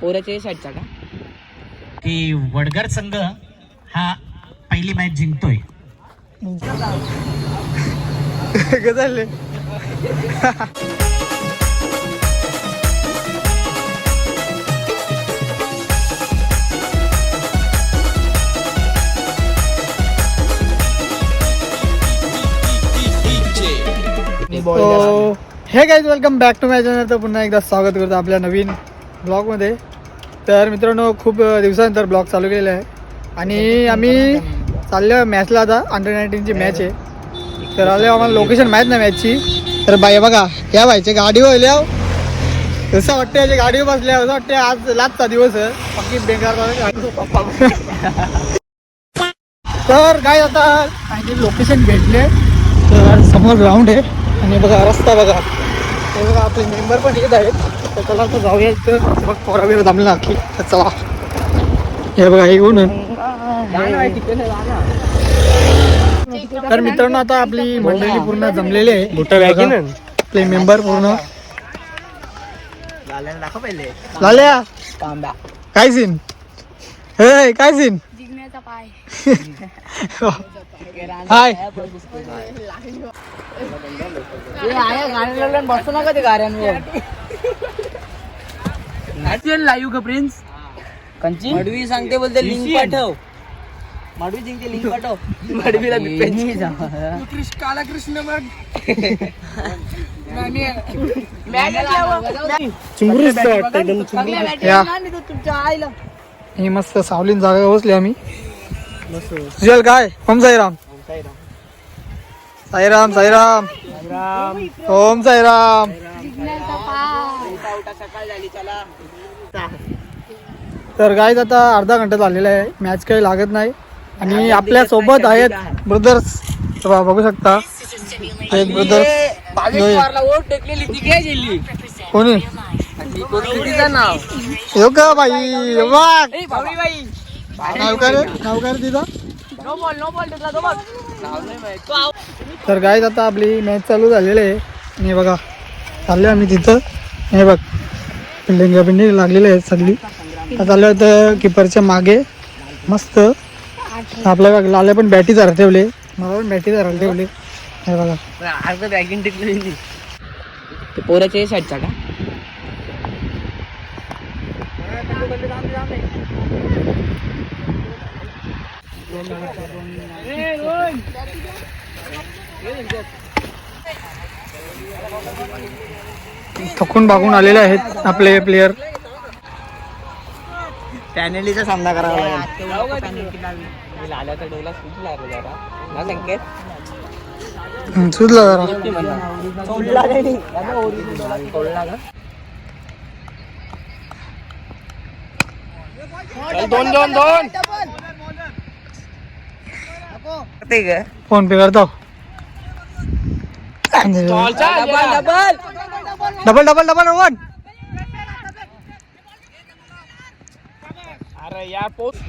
पोऱ्याच्या साईडचा का? की वडगर संघ हा पहिली मॅच जिंकतोय. गजाले. हो. Hey guys welcome back to my channel तर पुन्हा एकदा स्वागत करतो आपल्या नवीन ब्लॉगमध्ये. तर मित्रांनो खूप दिवसानंतर ब्लॉग चालू केलेला आहे. आणि आम्ही चाललो मॅचला आता. अंडर नाईन्टीनची मॅच आहे. तर आले आम्हाला लोकेशन माहीत नाही मॅचची. तर बाई बघा या बाईच्या गाडीवर आले आहो. असं वाटतं याच्या गाडीवर बसल्या असं वाटतं आज लाचचा दिवस बाकी पक्की बेकार तर काय आता काही लोकेशन भेटले. तर समोर ग्राउंड आहे. आणि बघा रस्ता बघा. हे बघा आपले मेंबर पण येत आहेत. तर चला आता जाऊया इथं. बघ पोरा बिरा जमलं तर चला. हे बघा हे घेऊन तर मित्रांनो आता आपली मंडळी पूर्ण जमलेली आहे. आपले मेंबर पूर्ण. लाल्या! काय सीन? हे काय सीन? हाय. बसतो नका ते गाड्यांवर लाईव्ह का प्रिन्स कंची? मडवी सांगते बोलते लिंक पाठव. मडवी जिंकते लिंक पाठव. मडवीला काला कृष्ण तुमच्या आईला. ही मस्त सावलीन जागा बसली आम्ही. काय? ओम साईराम साईराम. ओम साईराम. तर गाईज आता अर्धा घंटा झालेला आहे. मॅच काही लागत नाही. आणि आपल्यासोबत आहेत ब्रदर्स बघू शकता. एक ब्रदर्स कोणी? तिचं नाव. येऊ का बाई? वाघ ए बावरी बाई. काय तर गाईज आता आपली मॅच चालू झालेली आहे. आणि बघा चाललो आम्ही तिथं. हे बघ बिल्डिंग बिल्डिंग लागलेली आहेत सगळी. आता चाललो तर किपरच्या मागे. मस्त. आपल्या बघ लाल्या पण बॅटी धरा ठेवले. मला पण बॅटी धरायला ठेवले. हे बघा. ते साईडचा का? थकून भागून आलेले आहेत आपले प्लेयर पॅनलीचा सामना करावा लागेल. रे जरा. दोन दोन दोन. ग. फोन पे करतो. Double double double double. Double. One अरे या पोस्ट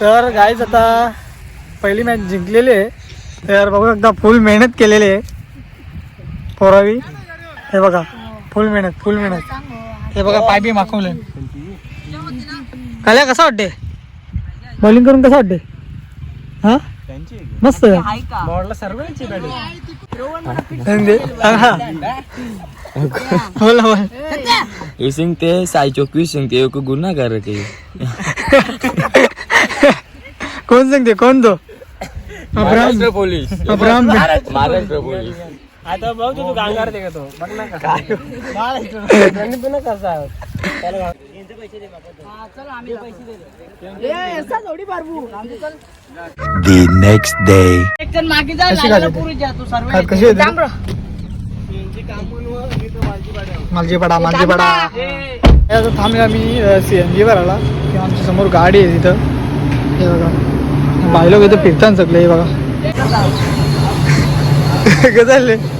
तर गाईज आता पहिली मॅच जिंकलेली आहे. तर बघू एकदा फुल मेहनत केलेली आहे. पोरावी. हे बघा फुल मेहनत फुल मेहनत. हे बघा पाय बी माखवले. काल्या कसं वाटते बॉलिंग करून कसं वाटते हा? मस्त म्हणजे, हा. बोला बोल. ये सिंगते साई चौकी सिंगते को गुना कर रखे कोण सांगते कोण तो? Abram police. Abram Maharashtra police. आता भाऊ तू गांगार दे तो? बघ ना कसा The next day. एक जण मागे जा तू सर्व कशी येते? मालजीपाडा मालजीपाडा. हे आता थांबले आम्ही सी एन जी भरायला. किंवा आमच्यासमोर गाडी आहे तिथं हे बघा. बाय लोक इथं फिरताना सगळे हे बघा. गजाले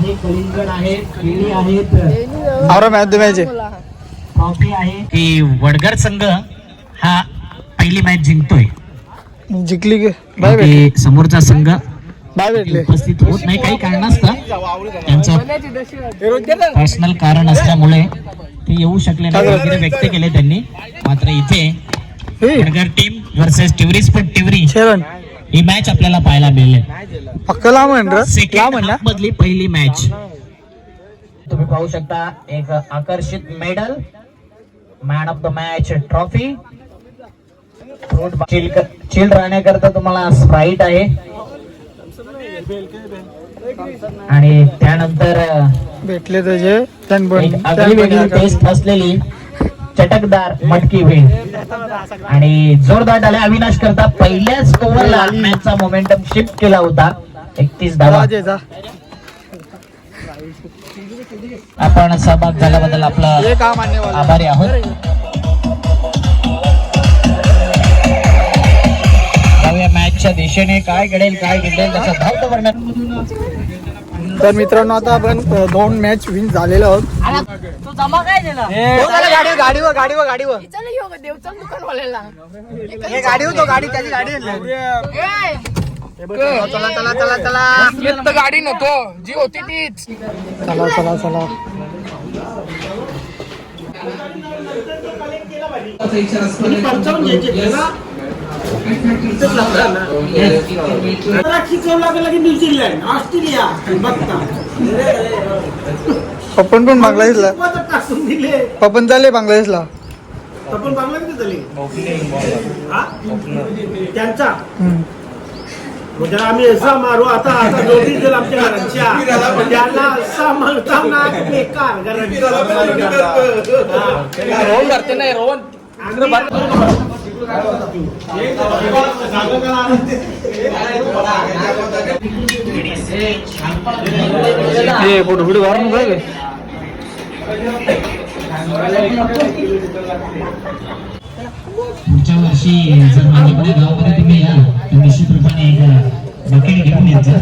आहे कलिंगड आहे केळी आहेत. आवरा मॅच मॅच आहे. की वडगर संघ हा पहिली मॅच जिंकतोय. जिंकली की? बाय भेटले. की समोरचा संघ बाय भेटले. उपस्थित होत नाही काही कारणास्तव त्यांचं पर्सनल कारण असल्यामुळे ते येऊ शकले नाही. वगैरे व्यक्त केले त्यांनी. मात्र इथे हे. वडगर टीम वर्सेस टिवरीज पण टिवरी शरण ही मॅच आपल्याला पाहायला मिळेल. सेकंड ना. हाफ मधली पहिली मॅच तुम्ही पाहू शकता एक आकर्षित medal man of the match trophy chill chill राहण्याकरता तुम्हाला स्प्राईट आहे. आणि त्यानंतर भेटले त्याचे. टेस्ट असलेली. चटकदार मटकी भेळ आणि जोरदार डाल्या अविनाश करता पहिल्याच ओव्हरला मॅचचा मोमेंटम शिफ्ट केला होता. एकतीस धावा. आपण सहभाग झाल्याबद्दल आपला आभारी आहोत. जाऊया मॅचच्या दिशेने. काय घडेल काय घडेल त्याचा धावतो वर्णन. तर मित्रांनो आता आपण दोन मॅच विन झालेलो आहोत. तू जमा काय दिला? गाडी गाडीवर गाडीवर गाडीवर चल यो देव चल दुकान वाल्याला हे गाडीवर तो गाडी त्याची गाडी ए, चला चला चला चला गाडी नको जी होती तीच. चला चला चला. पप्पन पण बांगलादेशला. पप्पन चालले बांगलादेशला. आपण बांगलादेश झाले. हा? त्यांचा. म्हणजे आम्ही असा मारू आता आता दोघी जर आमच्या घराच्या. त्यांना असा मारता ना बेकार. हा. रोहन भरते नाही रोहन. हे फोटो फोटो भरून काय? पुढच्या वर्षी जर माझ्याकडे गावामध्ये तुम्ही या. तर निश्चित रूपाने एक बकेट घेऊन यायचं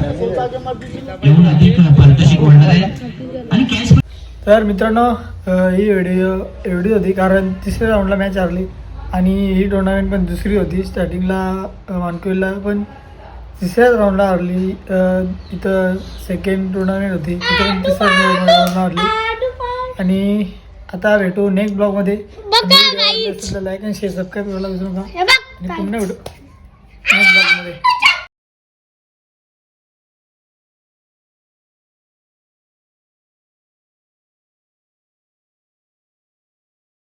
येऊन अधिक पारितोषिक वाढणार आहे. आणि कॅश तर मित्रांनो ही व्हिडिओ एवढी होती कारण तिसऱ्या राऊंडला मॅच हरली. आणि ही टुर्नामेंट पण दुसरी होती. स्टार्टिंगला मानकुईला पण तिसऱ्याच राऊंडला हरली. इथं सेकंड टुर्नामेंट होती. तिथं पण तिसऱ्या राऊंडला हरली. आणि आता भेटू नेक्स्ट ब्लॉगमध्ये लाईक आणि शेअर सबस्क्राईब करायला विसरू नका. आणि पुन्हा भेटू नेक्स्ट ब्लॉगमध्ये